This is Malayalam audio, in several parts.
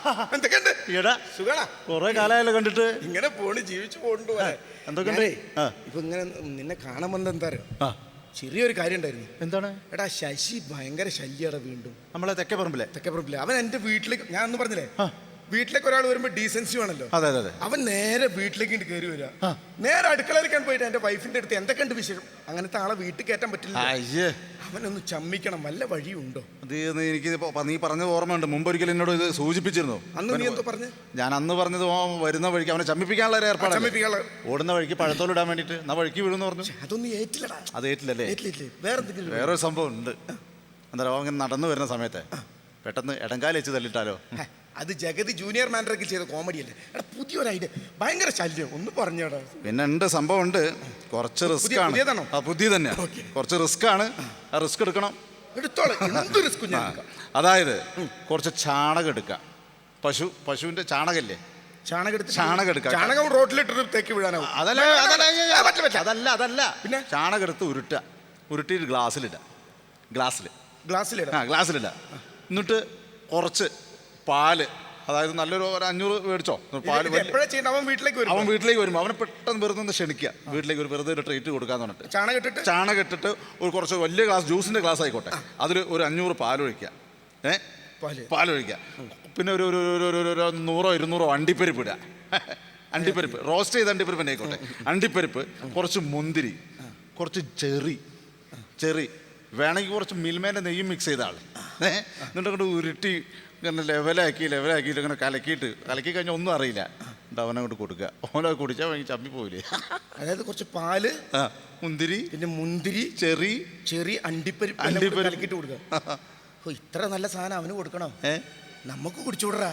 എന്തൊക്കെയുണ്ട്? എടാ സുഖാണാ? കുറെ കാലമായല്ലോ കണ്ടിട്ട്. ഇങ്ങനെ പോണ് ജീവിച്ചു പോണ്ട് എന്തൊക്കെയുണ്ട്? ഇപ്പൊ ഇങ്ങനെ നിന്നെ കാണാൻ വന്നത് എന്താ അറിയോ? ചെറിയൊരു കാര്യം ഉണ്ടായിരുന്നു. എന്താണ്? എടാ ശശി ഭയങ്കര ശല്യടാ വീണ്ടും. നമ്മളെ തെക്കേ പറമ്പിലെ തെക്കേ പറമ്പിൽ അവൻ എന്റെ വീട്ടിലേക്ക് ഞാൻ ഒന്ന് പറഞ്ഞില്ലേ. വീട്ടിലേക്ക് ഒരാൾ വരുമ്പോ ഡീസൻസി വേണല്ലോ. അതെ അതെ അവൻ നേരെ വീട്ടിലേക്ക് കയറി വരിക നേരെ അടുക്കളയിലേക്കാണ് പോയിട്ട് എന്റെ വൈഫിന്റെ അടുത്ത് എന്തൊക്കെയുണ്ട് വിശേഷം? അങ്ങനത്തെ ആളെ വീട്ടിൽ കയറ്റാൻ പറ്റില്ല. അയ്യേ. അവനൊന്ന് ചമ്മിക്കണം. വല്ല വഴിയുണ്ടോ? അത് നീ എനിക്ക് ഇപ്പൊ നീ പറഞ്ഞത് ഓർമ്മയുണ്ട്. മുമ്പ് ഒരിക്കലും എന്നോട് ഇത് സൂചിപ്പിച്ചിരുന്നു. അന്ന് നീ എന്തോ പറഞ്ഞു? ഞാൻ അന്ന് പറഞ്ഞത് ഓ വരുന്ന വഴിക്ക് അവനെ ചമ്മിപ്പിക്കാനുള്ള ഒരു ഏർപ്പാട് ചമ്മിപ്പിക്കാനുള്ള ഓടുന്ന വഴിക്ക് പഴത്തോലിടാൻ വേണ്ടിട്ട് എന്നാ വഴിക്ക് വീഴുന്നു പറഞ്ഞു. അതൊന്നും ഏറ്റില്ലടാ. അത് ഏറ്റില്ലല്ലേ? ഏറ്റില്ലേ വേറെ എന്തെങ്കിലും വേറൊരു സംഭവം ഉണ്ട്. എന്താ പറയുക അങ്ങനെ നടന്നു വരുന്ന സമയത്തെ പെട്ടെന്ന് ഇടങ്കാലി വെച്ച് തല്ലിട്ടാലോ? അത് ജഗതി ജൂനിയർ മാനറൊക്കെ ചെയ്ത കോമഡി അല്ലേ എടാ പുതിയൊരു ഐഡിയ. ഭയങ്കര ശല്യം. ഒന്ന് പറഞ്ഞോടാ പിന്നെ ഉണ്ട് സംഭവം ഉണ്ട്. കുറച്ച് റിസ്ക് ആണ്. പുതിയതാണോ? ആ പുതിയ തന്നെ കുറച്ച് റിസ്ക് ആണ്. ആ റിസ്ക് എടുക്കണം. എടുത്തോളെ. എന്ത് റിസ്ക് ഞാൻ എടുക്കാം. അതായത് കുറച്ച് ചാണകം എടുക്കാം. പശു പശുവിന്റെ ചാണകല്ലേ? ചാണകം എടുത്ത് ചാണകം എടുക്കാം. ചാണകം റോട്ടിലിട്ട് തേക്ക് വീഴാനാവും. അതല്ല അതല്ല ആ, പറ്റില്ല, പറ്റില്ല. അതല്ല അതല്ല. പിന്നെ? ചാണകം എടുത്ത് ഉരുട്ടുക. ഉരുട്ടിയിട്ട് ഗ്ലാസ്സിലിടുക. ഗ്ലാസ്സിൽ ഗ്ലാസ്സിലിടാം. ആ ഗ്ലാസ്സിലിടുക. എന്നിട്ട് കുറച്ച് പാൽ. അതായത് നല്ലൊരു ഒരു അഞ്ഞൂറ് മേടിച്ചോ? പാൽ അവൻ വീട്ടിലേക്ക് വരും അവൻ വീട്ടിലേക്ക് വരുമ്പോൾ അവനെ പെട്ടെന്ന് വെറുതെ ഒന്ന് ക്ഷണിക്കുക വീട്ടിലേക്ക് ഒരു വെറുതെ ഒരു ട്രീറ്റ് കൊടുക്കാന്ന് പറഞ്ഞിട്ട്. ചാണകം കെട്ടിട്ട് ചാണകം ഇട്ടിട്ട് ഒരു കുറച്ച് വലിയ ഗ്ലാസ് ജ്യൂസിന്റെ ഗ്ലാസ് ആയിക്കോട്ടെ. അതിൽ ഒരു അഞ്ഞൂറ് പാലൊഴിക്കുക ഏ? പാൽ പാലൊഴിക്കുക പിന്നെ ഒരു ഒരു ഒരു- ഒരു നൂറോ ഇരുന്നൂറോ അണ്ടിപ്പരിപ്പ് ഇടുക. അണ്ടിപ്പരിപ്പ്. റോസ്റ്റ് ചെയ്ത അണ്ടിപ്പരിപ്പ് തന്നെ ആയിക്കോട്ടെ. അണ്ടിപ്പരിപ്പ് കുറച്ച് മുന്തിരി കുറച്ച് ചെറി ചെറി. വേണമെങ്കിൽ കുറച്ച് മിൽമേന്റെ നെയ്യും മിക്സ് ചെയ്ത ആൾ ഏഹ് എന്നിട്ട് അങ്ങോട്ട് ഉരുട്ടി ഇങ്ങനെ ലെവലാക്കി ലെവലാക്കിയിട്ട് ഇങ്ങനെ കലക്കിയിട്ട് കലക്കി കഴിഞ്ഞാൽ ഒന്നും അറിയില്ല. എന്നിട്ട് അവനങ്ങോട്ട് കൊടുക്കുക. ഓനത് കുടിച്ചാൽ ഭയങ്കര ചമ്മി പോയില്ലേ അതായത് കുറച്ച് പാൽ ആ മുന്തിരി പിന്നെ മുന്തിരി ചെറി ചെറിയ അണ്ടിപ്പരിപ്പ് അണ്ടിപ്പരിപ്പ്. എല്ലാം കൂടി കലക്കിയിട്ട് കൊടുക്കുക. ഓ ഇത്ര നല്ല സാധനം അവന് കൊടുക്കണം. ഏ? നമുക്ക് കുടിച്ചുവിടറാ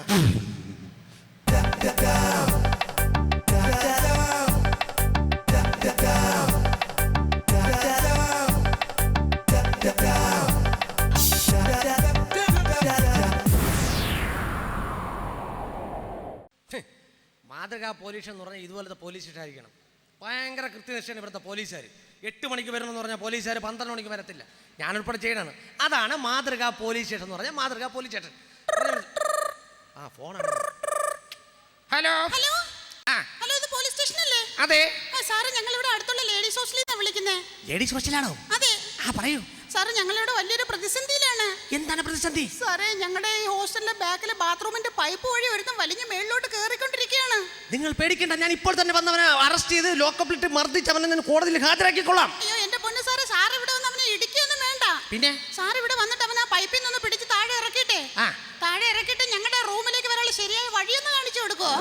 മാതൃകാ പോലീസ് എന്ന് പറഞ്ഞാൽ ഇതുപോലത്തെ പോലീസ് സ്റ്റേഷനായിരിക്കണം ഭയങ്കര കൃത്യനിഷ്ഠയാണ് ഇവിടുത്തെ പോലീസുകാർ എട്ട് മണിക്ക് വരണമെന്ന് പറഞ്ഞാൽ പോലീസുകാർ പന്ത്രണ്ട് മണിക്ക് വരത്തില്ല. ഞാനുൾപ്പെടെ ചെയ്യണതാണ്. അതാണ് മാതൃകാ പോലീസ് സ്റ്റേഷൻ എന്ന് പറഞ്ഞാൽ മാതൃകാ പോലീസ് സ്റ്റേഷൻ ആ ഫോണാണ് ഹലോ ഹലോ ആ. ഹലോ ഇത് പോലീസ് സ്റ്റേഷൻ അല്ലേ? അതെ. ആ സാർ ഞങ്ങൾ ഇവിടെ അടുത്തുള്ള ലേഡീസ് ഹോസ്റ്റലിൽ വിളിക്കുന്നത് ലേഡീസ് ഹോസ്റ്റലാണോ അതെ. ആ പറയൂ. സാറേ ഞങ്ങളിവിടെ വലിയൊരു പ്രതിസന്ധിയിലാണ്. എന്താണ് പ്രതിസന്ധി? സാറേ ഞങ്ങളുടെ ഈ ഹോസ്റ്റലിന്റെ ബാക്കിലെ ബാത്റൂമിന്റെ പൈപ്പ് വഴി ഒരുത്തം വലിഞ്ഞ് മേളിലോട്ട് കയറിക്കൊണ്ടിരിക്കുകയാണ് നിങ്ങൾ പേടിക്കണ്ട ഞാൻ ഇപ്പോൾ തന്നെ വന്നവനെ അറസ്റ്റ് ചെയ്ത് ലോക്കപ്പിലിട്ട് മർദ്ദിച്ച് അവനെ ഞാൻ കോടതിയിൽ ഹാജരാക്കിക്കൊള്ളാം. അയ്യോ എന്റെ പൊന്നു സാറ് സാർ ഇവിടെ വന്ന് അവനെ ഇടിക്കൊന്നും വേണ്ട. പിന്നെ? സാർ ഇവിടെ വന്നിട്ട് അവൻ ആ പൈപ്പിൽ നിന്ന് പിടിച്ച് താഴെ ഇറക്കിട്ടെ ആ. താഴെ ഇറക്കിട്ട് ഞങ്ങളുടെ റൂമിലേക്ക് വരാനുള്ള ശരിയായ വഴിയൊന്ന് കാണിച്ചു കൊടുക്കോ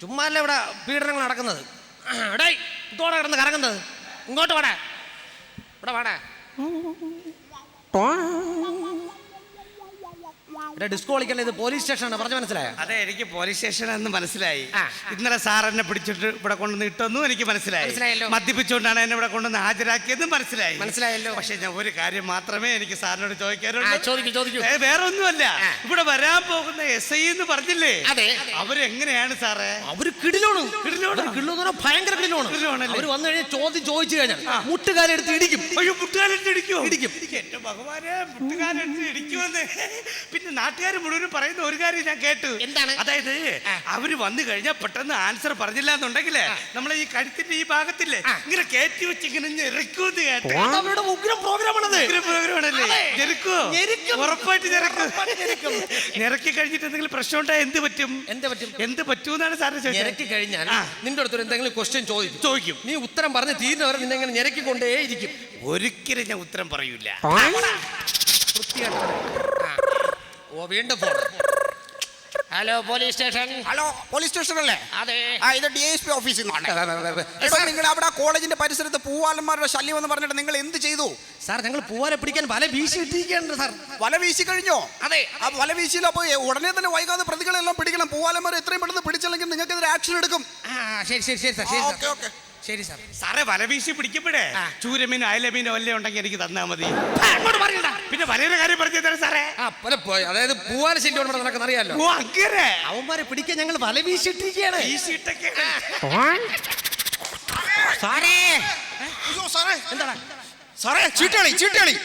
ചുമ്മാല്ല ഇവിടെ പീഡനങ്ങൾ നടക്കുന്നത്? എടേയ്, ഇതോടെ കിടന്ന് കറങ്ങുന്നത്. ഇങ്ങോട്ട് വാടാ. ഇവിടെ വാടാ. ഡിസ്കോ കളിക്കല്ലേ ഇത് പോലീസ് സ്റ്റേഷനാണ് പറഞ്ഞു മനസ്സിലായോ? അതെ എനിക്ക് പോലീസ് സ്റ്റേഷനാണെന്ന് മനസ്സിലായി. ഇന്നലെ സാർ എന്നെ പിടിച്ചിട്ട് ഇവിടെ കൊണ്ടുവന്ന് ഇട്ടെന്നും എനിക്ക് മനസ്സിലായി. മദ്യപിച്ചുകൊണ്ടാണ് എന്നെ ഇവിടെ കൊണ്ടുവന്ന് ഹാജരാക്കിയതും മനസ്സിലായി. മനസ്സിലായല്ലോ. പക്ഷെ ഞാൻ ഒരു കാര്യം മാത്രമേ എനിക്ക് സാറിനോട് ചോദിക്കാറുള്ളൂ ചോദിക്കൂ, ചോദിക്കൂ. വേറെ ഒന്നുമല്ല. ഇവിടെ വരാൻ പോകുന്ന എസ് ഐ എന്ന് പറഞ്ഞില്ലേ? അതെ. അവരെങ്ങനെയാണ് സാറേ അവർ കിടിലോണ്. കിടിലോണു? കിടിലോന്ന് കിടിലോ ഭയങ്കര കിടിലോണ്. കിടിലോണല്ലേ? അവർ വന്നു കഴിഞ്ഞാൽ ചോദ്യം ചോദിച്ചു കഴിഞ്ഞാൽ മുട്ടുകാലെടുത്ത് ഇടിക്കും. മുട്ടുകാലെടുത്ത് ഇടിക്കും ഇടിക്കും. എന്റെ ഭഗവാനെ മുട്ടുകാലെടുത്ത് ഇടിക്കുമെന്ന്. പിന്നെ നാട്ടുകാർ മുഴുവൻ പറയുന്ന ഒരു കാര്യം ഞാൻ കേട്ടു. എന്താണ്? അതായത് അവർ വന്നു കഴിഞ്ഞാൽ പെട്ടെന്ന് ആൻസർ പറഞ്ഞില്ല എന്നുണ്ടെങ്കിൽ നമ്മളെ ഈ കഴുത്തിന്റെ ഈ ഭാഗത്തില്ലേ. ഇങ്ങനെ കയറ്റി വെച്ച് ഇങ്ങനെ ഞെരുക്കൂന്ന് കേട്ടു. അവരുടെ ഉഗ്രം പ്രോഗ്രാമാണത്. പ്രോഗ്രാമാണല്ലേ? ഞെരുക്കും. ഉറപ്പായിട്ട് ഞെരക്കും. ഞെരുക്കും. കഴിഞ്ഞിട്ട് എന്തെങ്കിലും പ്രശ്നം ഉണ്ടായാൽ എന്ത് പറ്റും? എന്ത് പറ്റും? എന്ത് പറ്റൂന്നാണ് സാറിന് ഞെരക്കി കഴിഞ്ഞാൽ നിന്റെ അടുത്തൊരു എന്തെങ്കിലും ക്വസ്റ്റ്യൻ ചോദിക്കും. ചോദിക്കും. നീ ഉത്തരം പറഞ്ഞ് തീരുന്നവരെ നിന്നെ ഇങ്ങനെ ഞെരക്കിക്കൊണ്ടേ ഇരിക്കും ഒരിക്കലും ഞാൻ ഉത്തരം പറയൂല. ഓ വീണ്ടും hello police station hello police station അല്ലേ? അതെ. ആ ഇത് ഡി എസ് പി ഓഫീസിൽ നിന്നാണ് നിങ്ങൾ അവിടെ കോളേജിന്റെ പരിസരത്ത് പൂവാലന്മാരുടെ ശല്യം എന്ന് പറഞ്ഞിട്ട് നിങ്ങൾ എന്ത് ചെയ്തു? സാർ ഞങ്ങൾ പൂവാലെ പിടിക്കാൻ വല വീശി ഇട്ടിരിക്കുകയാണ് സാർ. വല വീശി കഴിഞ്ഞോ? അതെ. ആ വല വീശിയില്ല അപ്പോൾ ഉടനെ തന്നെ വൈകാതെ പ്രതികളെല്ലാം പിടിക്കണം. പൂവാലന്മാർ എത്രയും പെട്ടെന്ന് പിടിച്ചില്ലെങ്കിൽ നിങ്ങൾക്കെതിരെ ആക്ഷൻ എടുക്കും. ആ ശരി ശരി ശരി സാർ ശരി ഓക്കെ ഓക്കെ. ശരി സാർ. സാറേ വലവീശി പിടിക്കപ്പെടേ ചൂരമീനും ചൂരമീൻ അയലമീൻ വല്ല ഉണ്ടെങ്കിൽ എനിക്ക് തന്നാ മതി. അങ്ങോട്ട് പറയണ്ട. പിന്നെ വലയുടെ കാര്യം പറഞ്ഞു തരാം സാറേ. പോയി. അതായത് പോവാൻ നടക്കുന്ന അറിയാലോ ഓ അങ്ങനെ. അവന്മാരെ പിടിക്കാൻ ഞങ്ങൾ വല വീശിട്ടിരിക്കുകയാണ്. സാറേ. അയ്യോ സാറേ. എന്താണ്? സാറേ ചീട്ടളി ചീട്ടളി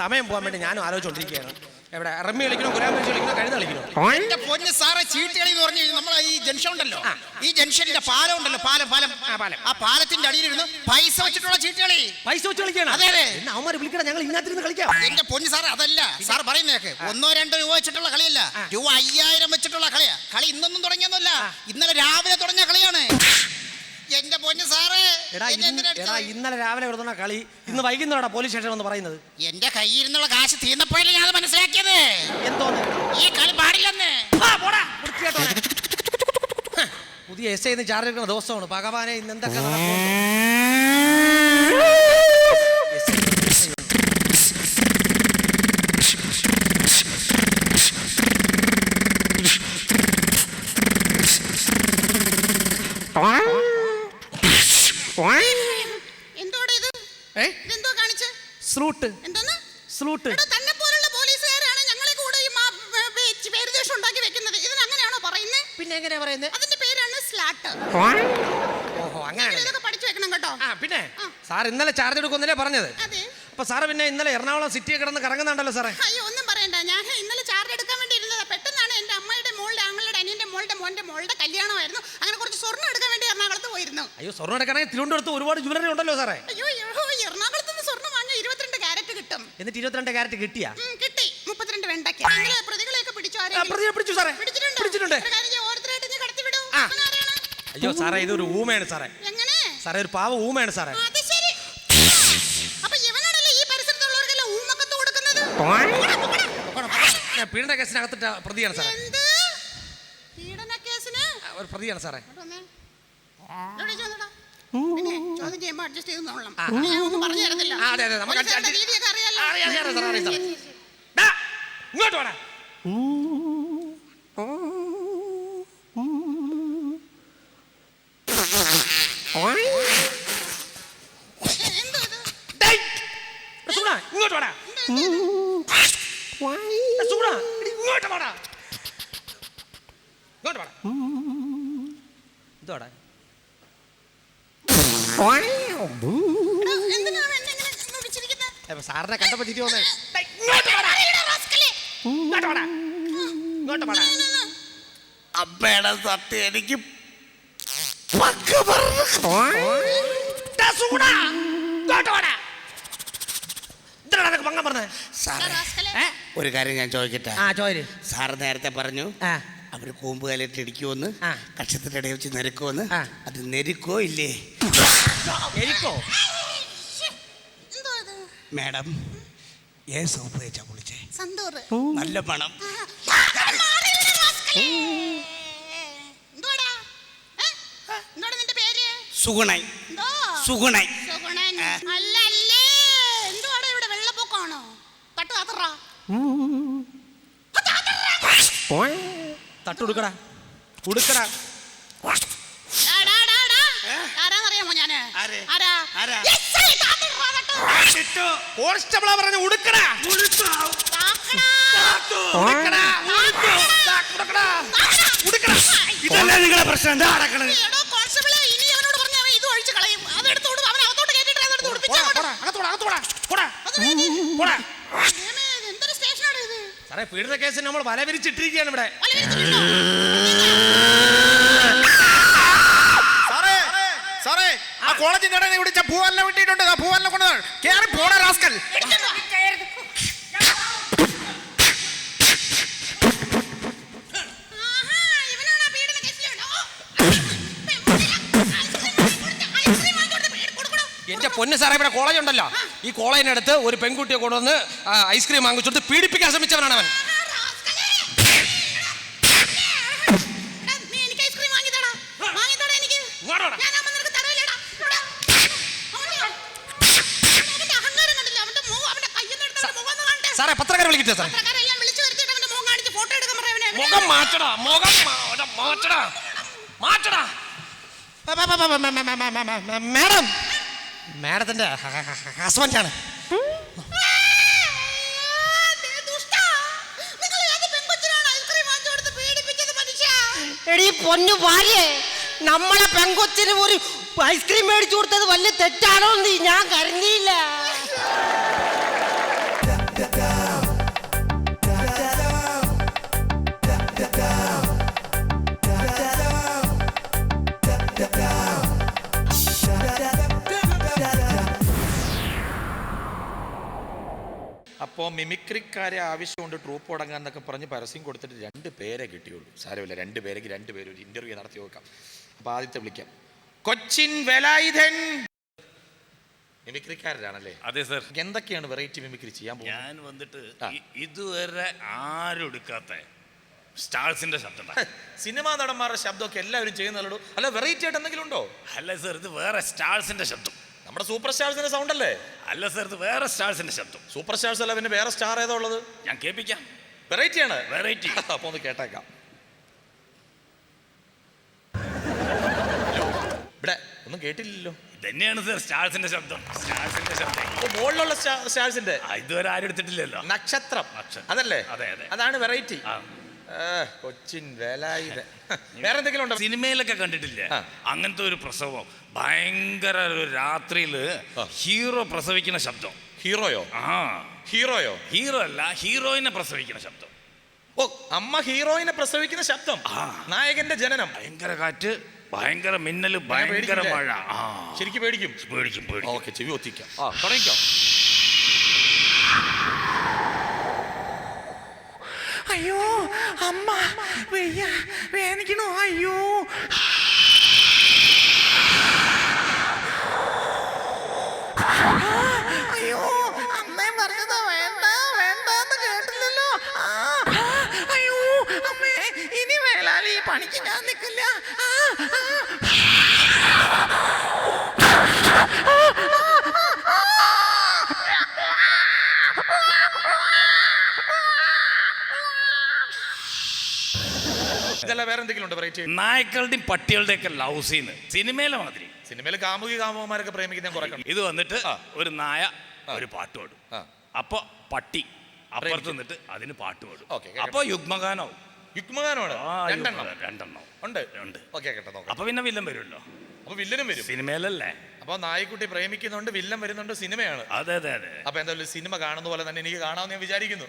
സമയം പോകാൻ വേണ്ടി ഞാനും ആലോചിച്ചോണ്ടിരിക്കുകയാണ്. എവിടെ റമ്മി കളിക്കണോ കുരാൻ വെച്ച് കളിക്കണോ കഴുത കളിക്കണോ? എന്റെ പൊന്ന് സാറെ ചീട്ട് കളി എന്ന് പറഞ്ഞു കഴിഞ്ഞാൽ നമ്മളെ ഈ ജംഗ്ഷൻ ഉണ്ടല്ലോ. ഈ ജംഗ്ഷനിലെ പാലം ഉണ്ടല്ലോ പാലം പാലം. പാലം. ആ പാലത്തിന്റെ അടിയിലിരുന്ന് പൈസ വെച്ചിട്ടുള്ള ചീട്ടുകളി പൈസ വെച്ച് കളിക്കണം അതെ, അതെ. എന്നാ അവന്മാർ വിളിക്കണം ഞങ്ങൾ ഇതിനകത്തിരുന്ന് കളിക്കാം. എന്റെ പൊന്ന് സാർ അതല്ല. സാർ പറയുന്നേക്ക് ഒന്നോ രണ്ടോ രൂപ വെച്ചിട്ടുള്ള കളിയല്ല. രൂപ അയ്യായിരം വെച്ചിട്ടുള്ള കളിയാ. കളി ഇന്നൊന്നും തുടങ്ങിയൊന്നുമല്ല. ഇന്നലെ രാവിലെ തുടങ്ങിയ കളിയാണ്. എന്റെ പൊന്ന് സാറേ എടാ എന്നെ ഇന്ന് എന്തിനാ എടാ അടിച്ചത്? ഇന്നലെ രാവിലെ കിടന്ന കളി ഇന്ന് വൈകുന്നേരം പോലീസ് സ്റ്റേഷൻ എന്ന് പറയുന്നത് എന്റെ കയ്യിൽ നിന്നുള്ള കാശ് തീർന്നപ്പോഴല്ലേ ഞാൻ അത് മനസ്സിലാക്കിയത് എന്തോന്ന് ഈ കളി പാടില്ലെന്ന് ആ, പോടാ, വൃത്തികെട്ടവനെ. പുതിയ എസ് ഐ ചാർജ് എടുക്കുന്ന ദിവസമാണ് ഭഗവാനെ ഇന്ന് എന്തൊക്കെ നടക്കുമെന്ന്. എന്തോടെ ഇത് ഏ? ഇതെന്തോ കാണിച്ച് സ്ലൂട്ട്. എന്തോന്ന്? സ്ലൂട്ട്. തന്നെ പോലുള്ള പോലീസുകാരാണ് ഞങ്ങളെ കൂടെ ഈ മാ- പേരുദോഷം ഉണ്ടാക്കി വെക്കുന്നത്. ഇതിന് അങ്ങനെയാണോ പറയുന്നത് പിന്നെ എങ്ങനെയാ പറയുന്നത് അതിന്റെ പേരാണ് സ്ലാട്ട്. ഓഹോ അങ്ങനെ ഇതൊക്കെ പഠിച്ചു വെക്കണം കേട്ടോ. ആ പിന്നെ? സാർ ഇന്നലെ ചാർജ് എടുക്കുന്നില്ലേ പറഞ്ഞത്? അതെ. അപ്പൊ സാറ് പിന്നെ ഇന്നലെ എറണാകുളം സിറ്റിയെ കിടന്ന് കറങ്ങുന്നുണ്ടല്ലോ സാറേ. അയ്യോ ഒന്നും പറയണ്ട. ഞാൻ ഇന്നലെ ചാർജ് എടുക്കാൻ വേണ്ടി ഇരുന്നത്. പെട്ടെന്നാണ് എന്റെ അമ്മയുടെ മോളുടെ ആങ്ങളുടെ അനിയന്റെ മോളുടെ മോന്റെ മോളുടെ കല്യാണമായിരുന്നു. അങ്ങനെ കുറച്ച് സ്വർണം എടുക്കാൻ വേണ്ടി എറണാകുളത്ത് പോയിരുന്നു. അയ്യോ സ്വർണം എടുക്കണമെങ്കിൽ തിരുവനന്തപുരത്ത് ഒരുപാട് ജ്വല്ലറി ഉണ്ടല്ലോ സാറേ. അയ്യോ അയ്യോ, എറണാകുളത്ത് നിന്ന് സ്വർണം വാങ്ങിയ ഇരുപത്തിരണ്ട് ക്യാരറ്റ് കിട്ടും എന്നിട്ട് ഇരുപത്തിരണ്ട് ക്യാരറ്റ് കിട്ടിയാ? കിട്ടി. മുപ്പത്തിരണ്ട് വെണ്ടയ്ക്ക നിങ്ങൾ പ്രതികളെയൊക്കെ പിടിച്ചോ ആ, ആരെങ്കിലും? പ്രതിയെ പിടിച്ചു സാറേ. പിടിച്ചിട്ടുണ്ട്? പിടിച്ചിട്ടുണ്ട്. ഒരു കാര്യം ചെയ്യ്, ഓരോരുത്തരായിട്ട് ഇങ്ങ്? അയ്യോ സാറേ ഇതൊരു ഊമയാണ് സാറേ. എങ്ങനെ? സാറേ ഒരു പാവ ഊമയാണ് സാറേ. അത് ശരി. അപ്പൊ ഇവനാണല്ലേ ഈ പരിസരത്തുള്ളവർക്കെല്ലാം ഊമക്കത്ത് കൊടുക്കുന്നത്? ഞാൻ പീഡന കേസിനകത്തിട്ട പ്രതിയാണ് സാറേ. എന്ത്? പീഡന കേസിന്? ആ, ഒരു പ്രതിയാണ് സാറേ. ഇങ്ങോട്ട് വന്നേ. ഇവിടെ ഇരിച്ച് വന്നെടാ. പിന്നെ ചോദ്യം ചെയ്യുമ്പോ അഡ്ജസ്റ്റ് ചെയ്ത് നോളണം ഞാൻ ഒന്നും പറഞ്ഞു തരുന്നില്ല ആ, അതെ, അതെ, നമുക്ക് adjust- ഇങ്ങോട്ട് വേണം എ- എന്തോ ഇത്? ഇങ്ങോട്ട് വേണം ഇങ്ങോട്ട് വേണം ഇങ്ങോട്ട് വേണം ഇതോടെ എടാ, എന്തിനാണ് എന്നെ ഇങ്ങനെ വിളിച്ചിരിക്കുന്നത്? സാറിനെ കണ്ടപ്പോ ചിരി വന്നേ അറിയില്ല, rascal. ഇങ്ങോട്ട് വേണം ഇങ്ങോട്ട് വേണം സത്യം എനിക്ക്. ഒരു കാര്യം ഞാൻ ചോദിക്കട്ടെ? സാറ് നേരത്തെ പറഞ്ഞു അവർ കൂമ്പ് കാലിട്ട് ഇടിക്കുമെന്ന്. കക്ഷത്തിന്റെ ഇടയിൽ വെച്ച് നെരുക്കുമെന്ന് അത് നെരുക്കോ ഇല്ലേ? നെരുക്കോ? മാഡം ഏ സോപ്പ് തേച്ചാ കുളിച്ചേ. നല്ല പണം ആ, മാറിയില്ല, rascal. എന്തുവാടാ? ഏ? എന്തുവാടാ നിന്റെ പേര്? സുഗുണൈ? സുഗുണൈ അല്ലല്ലേ. അല്ല, ഇവിടെ വെള്ളപ്പൊക്കമാണോ? തട്ട് താത്തറാ തട്ട് കൊടുക്കടാ. കൊടുക്കടാ. പറഞ്ഞു ഉടുക്കടാ. ഉടുക്കടാ. ഇതല്ലേ നിങ്ങളെ പ്രശ്നം. എന്താ നടക്കണത് എടോ, കോൺസ്റ്റബിളെ, ഇനി അവനോട് പറഞ്ഞാ അവൻ ഇത് ഒഴിച്ച് കളയും. അതെടുത്ത് കൊടു, അവനെ അകത്തോട്ട് കേറ്റിട്ട് അതെടുത്ത് ഉടുപ്പിച്ചാ മതി. പോടാ. ദൈവമേ, ഇത് എന്തൊരു സ്റ്റേഷനാണ് ഇത്? സാറേ പീഡന കേസിന് നമ്മൾ വല വിരിച്ചിട്ടിരിക്കുകയാണ് ഇവിടെ. സാറേ സാറേ ആ കോളേജിന്റെ ഇടയിൽ വിളിച്ച പൂവല്ല വിട്ടിട്ടുണ്ട് ആ പൂവല്ല കൊണ്ട് കേറി പോണ റാസ്കൽ. പൊന്ന് സാറേ ഇവിടെ കോളേജ് ഉണ്ടല്ലോ ഈ കോളേജിനടുത്ത് ഒരു പെൺകുട്ടിയെ കൊണ്ടുവന്ന് ഐസ്ക്രീം വാങ്ങിച്ചെടുത്ത് പീഡിപ്പിക്കാൻ ശ്രമിച്ചവനാണ് അവൻ. സാറേ പത്രക്കാരെ വിളിക്കട്ടെ അവന്റെ മുഖം അവനെ. മുഖം മാറ്റടാ മാറ്റടാ മാറ്റടാ മാഡം മാഡത്തിന്റെ ഹസ്ബൻഡാണ് എടി പൊന്നു ഭാര്യ നമ്മളെ പെങ്കൊച്ചിന് ഒരു ഐസ്ക്രീം മേടിച്ചു കൊടുത്തത് വലിയ തെറ്റാണോ എന്ന് ഞാൻ കരുതിയില്ല. മിമിക്രിക്കാരെ ആവശ്യമുണ്ട് ട്രൂപ്പ് തുടങ്ങാൻ എന്നൊക്കെ പറഞ്ഞ് പരസ്യം കൊടുത്തിട്ട് രണ്ട് പേരെ കിട്ടിയുള്ളൂ. സാരമില്ല രണ്ട് പേരെങ്കിൽ രണ്ട് പേര് ഒരു ഇന്റർവ്യൂ നടത്തി നോക്കാം. അപ്പൊ ആദ്യത്തെ വിളിക്കാം. കൊച്ചിൻ വെലായുധൻ. മിമിക്രിക്കാരനാണല്ലേ? അതെ സർ. എന്തൊക്കെയാണ് വെറൈറ്റി മിമിക്രി ചെയ്യാൻ ഞാൻ വന്നിട്ട് ഇതുവരെ ആരും എടുക്കാത്ത സ്റ്റാർസിന്റെ ശബ്ദം. സിനിമാ നടന്മാരുടെ ശബ്ദമൊക്കെ എല്ലാവരും ചെയ്യുന്നല്ലോ അല്ല വെറൈറ്റി ആയിട്ട് എന്തെങ്കിലും ഉണ്ടോ? അല്ല സർ ഇത് വേറെ സ്റ്റാർസിന്റെ ശബ്ദം. നമ്മുടെ സൂപ്പർ സ്റ്റാർസിന്റെ സൗണ്ട് അല്ലേ? അല്ല സർ ഇത് വേറെ സ്റ്റാർസിന്റെ ശബ്ദം. സൂപ്പർ സ്റ്റാർസ് അല്ല പിന്നെ വേറെ സ്റ്റാർ ഏതാ ഉള്ളത്? ഞാൻ കേൾപ്പിക്കാം. വെറൈറ്റി ആണ്. വെറൈറ്റി അപ്പൊ ഒന്ന് കേട്ടേക്കാം. ഇവിടെ ഒന്നും കേട്ടില്ലല്ലോ. ഇതന്നെയാണ് സർ സ്റ്റാർസിന്റെ ശബ്ദം. സ്റ്റാർസിന്റെ ശബ്ദം. മുകളിലുള്ള സ്റ്റാർസിന്റെ. ഇതുവരെ ആരും എടുത്തിട്ടില്ലല്ലോ. നക്ഷത്രം. നക്ഷത്രം. അതല്ലേ? അതെ, അതെ. അതാണ് വെറൈറ്റി. കൊച്ചിൻ വേലായുധ വേറെ എന്തെങ്കിലും ഉണ്ടോ? സിനിമയിലൊക്കെ കണ്ടിട്ടില്ല? അങ്ങനത്തെ ഒരു പ്രസവം. ഭയങ്കര ഒരു രാത്രിയിൽ ഹീറോ പ്രസവിക്കുന്ന ശബ്ദം. ഹീറോയോ? ആ. ഹീറോയോ? ഹീറോ അല്ല ഹീറോയിനെ പ്രസവിക്കുന്ന ശബ്ദം. ഓ അമ്മ ഹീറോയിനെ പ്രസവിക്കുന്ന ശബ്ദം. ആ. നായകന്റെ ജനനം. ഭയങ്കര കാറ്റ് ഭയങ്കര മിന്നൽ ഭയങ്കര മഴ. ആ. ശരിക്കും പേടിക്കും? പേടിക്കും പേടിക്കും. ഓക്കെ ചെവി ഒത്തിക്കാം. ആ തുടങ്ങിക്കോ. അയ്യോ അമ്മ വയ്യ വേദനിക്കണോ? അയ്യോ. അയ്യോ അമ്മേ പറഞ്ഞതാ വേണ്ട വേണ്ടെന്ന് കേട്ടില്ലല്ലോ. അയ്യോ അമ്മേ ഇനി വേലാലി പണിക്ക് ഞാൻ നിൽക്കില്ല ആ. ഇതല്ല വേറെ എന്തെങ്കിലും ഉണ്ട് വെറൈറ്റി നായ്ക്കളുടെയും പട്ടികളുടെയും ഒക്കെ ലവ് സീന് സിനിമയിലെ മാതിരി. സിനിമയിൽ കാമുകി കാമുകന്മാരൊക്കെ പ്രേമിക്കുന്ന കുറെ കണ്ടു. ഇത് വന്നിട്ട് ഒരു നായ ഒരു പാട്ട് പാടും. ആ. അപ്പൊ പട്ടി അപ്പുറത്ത് നിന്നിട്ട് അതിന് പാട്ട് പാടും. ഓക്കേ. അപ്പൊ യുഗ്മഗാനോ യുഗ്മഗാനമാണ്? ആ, രണ്ടെണ്ണം. യുഗ്മഗാനം, രണ്ടെണ്ണം. ഉണ്ട്. ഉണ്ട്. ഓക്കെ കേട്ടോ നോക്കാം. അപ്പൊ പിന്നെ വില്ലൻ വരുമല്ലോ. അപ്പൊ വില്ലനും വരും. സിനിമയിലല്ലേ? അപ്പൊ നായിക്കുട്ടി പ്രേമിക്കുന്നുണ്ട് വില്ലൻ വരുന്നുണ്ട് സിനിമയാണ്. അതെ അതെ അതെ. അപ്പൊ എന്തായാലും സിനിമ കാണുന്ന പോലെ തന്നെ എനിക്ക് കാണാമെന്ന് ഞാൻ വിചാരിക്കുന്നു.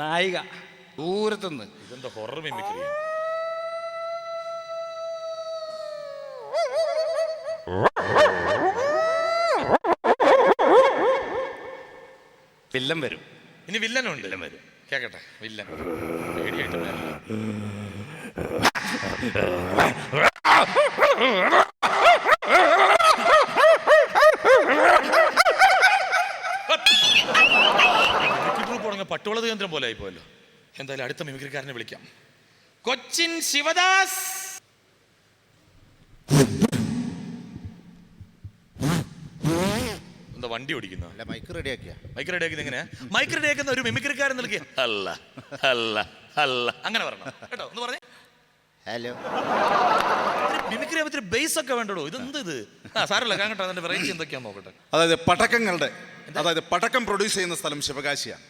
നായിക. ദൂരത്തുനിന്ന്. ഇതെന്താ ഹൊറർ മിമിക്രി വില്ലൻ വരും. ഇനി വില്ലനുണ്ട്. വില്ലൻ വരും. കേക്കട്ടെ വില്ലൻ. പേടിയായിട്ട് വരില്ല. മിമിക്രി ട്രൂപ്പ് കേന്ദ്രം പോലെ ആയിപ്പോയല്ലോ. എന്തായാലും അടുത്ത മിമിക്രിക്കാരനെ വിളിക്കാം. കൊച്ചിൻ ശിവദാസ്! എന്താ വണ്ടി ഓടിക്കുന്ന? അല്ല മൈക്ക് റെഡിയാക്കിയ മൈക്ക് റെഡിയാക്കുന്നത് എങ്ങനെ മൈക്ക് റെഡിയാക്കുന്ന ഒരു മിമിക്രിക്കാരൻ നൽകിയ. അല്ല അല്ല അല്ല. അങ്ങനെ പറഞ്ഞു കേട്ടോ ഒന്ന് പറഞ്ഞേ. ഹലോ മിമിക്രി ആവുമ്പത്തിന് ബേസ് ഒക്കെ വേണ്ടോ ഇതെന്ത് ഇത്? ആ സാരല്ല കേട്ടോ അതിന്റെ വെറൈറ്റി എന്തൊക്കെയാന്ന് നോക്കട്ടെ. അതായത് പടക്കങ്ങളുടെ അതായത് പടക്കം പ്രൊഡ്യൂസ് ചെയ്യുന്ന സ്ഥലം ശിവകാശിയാണ്.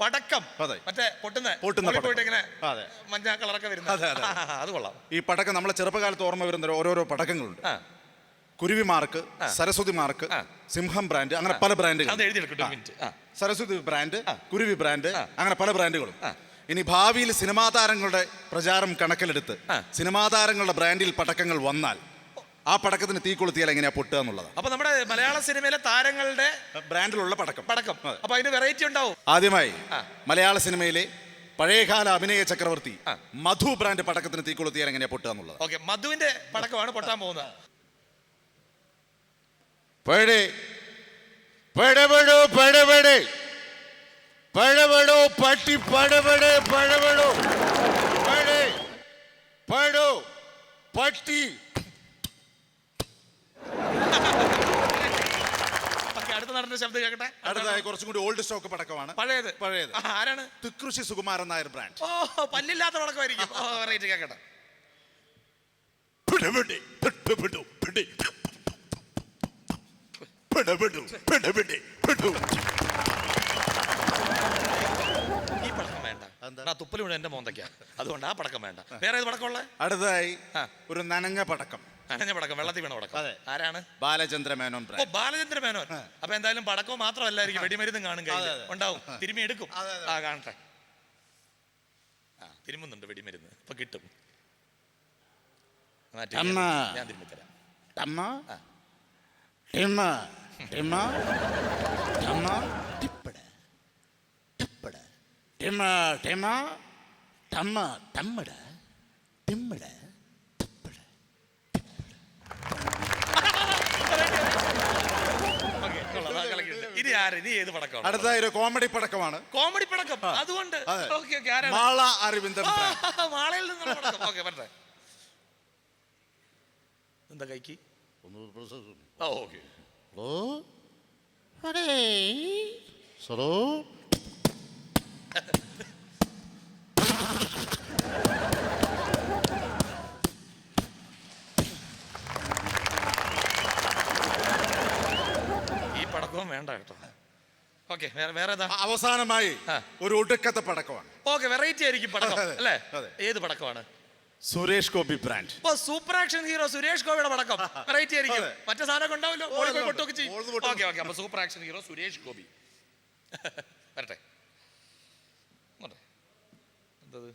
പടക്കം. അതെ. മറ്റേ പൊട്ടുന്ന പൊട്ടുന്ന മുകളിൽ പോയിട്ട് ഇങ്ങനെ അതെ. മഞ്ഞ കളറൊക്കെ വരുന്നത് അതെ, അതെ. അത്. കൊള്ളാം. ഈ പടക്കം നമ്മളെ ചെറുപ്പകാലത്ത് ഓർമ്മ വരുന്ന ഓരോരോ പടക്കങ്ങളുണ്ട്. ആ. കുരുവി മാർക്ക് സരസ്വതി മാർക്ക് ആ. സിംഹം ബ്രാൻഡ് അങ്ങനെ പല ബ്രാൻഡുകൾ. അത് എഴുതിയെടുക്കട്ടെ ഒരു മിനിറ്റ്. ആ. സരസ്വതി ബ്രാൻഡ് കുരുവി ബ്രാൻഡ് അങ്ങനെ പല ബ്രാൻഡുകളും. ആ. ഇനി ഭാവിയിൽ സിനിമാ താരങ്ങളുടെ പ്രചാരം കണക്കിലെടുത്ത് ആ. സിനിമാ താരങ്ങളുടെ ബ്രാൻഡിൽ പടക്കങ്ങൾ വന്നാൽ ആ പടക്കത്തിന് തീ കൊളുത്തിയാൽ എങ്ങനെയാ പൊട്ടുക എന്നുള്ളത്. അപ്പൊ നമ്മുടെ മലയാള സിനിമയിലെ താരങ്ങളുടെ ബ്രാൻഡിലുള്ള പടക്കം. പടക്കം. അപ്പൊ അതിന് വെറൈറ്റി ഉണ്ടാവും. ആദ്യമായി മലയാള സിനിമയിലെ പഴയകാല അഭിനയ ചക്രവർത്തി മധു ബ്രാൻഡ് പടക്കത്തിന് തീ കൊളുത്തിയാൽ എങ്ങനെയാ പൊട്ടുക എന്നുള്ളത്. ഓക്കെ മധുവിന്റെ പടക്കമാണ് പൊട്ടാൻ പോകുന്നത്. പഴേ പടപടോ പടപടേ പഴവടോ പട്ടി പഴവടേ പഴവടോ പഴേ പഴോ പട്ടി. അടുത്ത നടന്റെ ശബ്ദം കേൾക്കട്ടെ? അടുത്തതായി കുറച്ചും കൂടി ഓൾഡ് സ്റ്റോക്ക് പടക്കമാണ്. പഴയത്. പഴയത്. ആരാണ്? തൃക്കൃഷി സുകുമാരൻ നായർ ബ്രാൻഡ്. ഓ പല്ലില്ലാത്ത പടക്കമായിരിക്കും കേൾക്കട്ടെ. ഈ പടക്കം വേണ്ട. എന്താ തുപ്പൽ വീണ് എന്റെ മോന്തയ്ക്കാ. അതുകൊണ്ട് ആ പടക്കം വേണ്ട. വേറെ ഏത് പടക്കമുള്ള? അടുത്തതായി ഒരു നനഞ്ഞ പടക്കം. അനഞ്ഞ പടക്കം വെള്ളത്തിൽ വീണ പടക്കം. അതെ. ആരാണ്? ബാലചന്ദ്ര മേനോൻ ഓ ബ്രാൻഡ് ബാലചന്ദ്ര മേനോൻ. അപ്പൊ എന്തായാലും പടക്കവും മാത്രമല്ലായിരിക്കും വെടിമരുന്നും കാണും കയ്യിൽ അതെ, അതെ. ഉണ്ടാവും. തിരുമി എടുക്കും. അതെ, അതെ. ആ കാണട്ടെ. ആ തിരുമുന്നുണ്ട് വെടിമരുന്ന്. ഇപ്പൊ കിട്ടും. മാറ്റി അമ്മ. ഞാൻ തിരുമ്പി തരാം. ടമ്മ? ടിമ്മ. ടിമ്മ. ടമ്മ. ടിപ്പട. ടിപ്പട. ടിമ്മ ടിമ്മ. ടമ്മ ടമ്മട ടിമ്മട ടിപ്പട ഓക്കെ കൊള്ളാം ആ ഇനി ആര്? ഇനി ഏത് പടക്കമാണ്? അടുത്ത ഒരു കോമഡി പടക്കമാണ്. കോമഡി പടക്കം? അതുകൊണ്ട്? അതെ. ഓക്കെ ഓക്കെ ആരാണ്? മാള അരവിന്ദൻ ആ. മാളയിൽ നിന്നുള്ള പടക്കം. ഓക്കെ പറ്റേ എന്താ കൈക്ക്? ഹലോ? ഓക്കെ ഈ പടക്കവും വേണ്ട കേട്ടോ ഓക്കെ വേറെ വേറെ ഏതാ അവസാനമായി ഒരു ഒടുക്കത്തെ പടക്കമാണ്. ഓക്കെ വെറൈറ്റി ആയിരിക്കും പടക്കം അല്ലേ? ഏത് പടക്കമാണ്? സുരേഷ് ഗോപി ബ്രാൻഡ്. ഇപ്പൊ സൂപ്പർ ആക്ഷൻ ഹീറോ സുരേഷ് ഗോപിയുടെ പടക്കം. വെറൈറ്റി ആയിരിക്കും. മറ്റേ സാധനം ഉണ്ടാവല്ലോ പൊട്ടൊക്കെ ചെയ്യും. ഓക്കെ ഓക്കെ അപ്പൊ super action hero Suresh Gopi. വരട്ടെ. എന്തത്?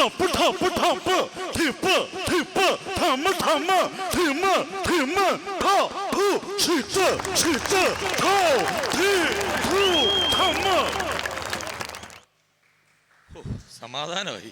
ടപ്പ് ടപ്പ് ടപ്പ് ടിപ്പ് ടിപ്പ് ടമ്മ ടമ്മ ടിമ്മ ടിമ്മ ട ടു ചിത്ത് ചിത്ത് ടോ ടി ടു ടമ്മ സമാധാനമായി.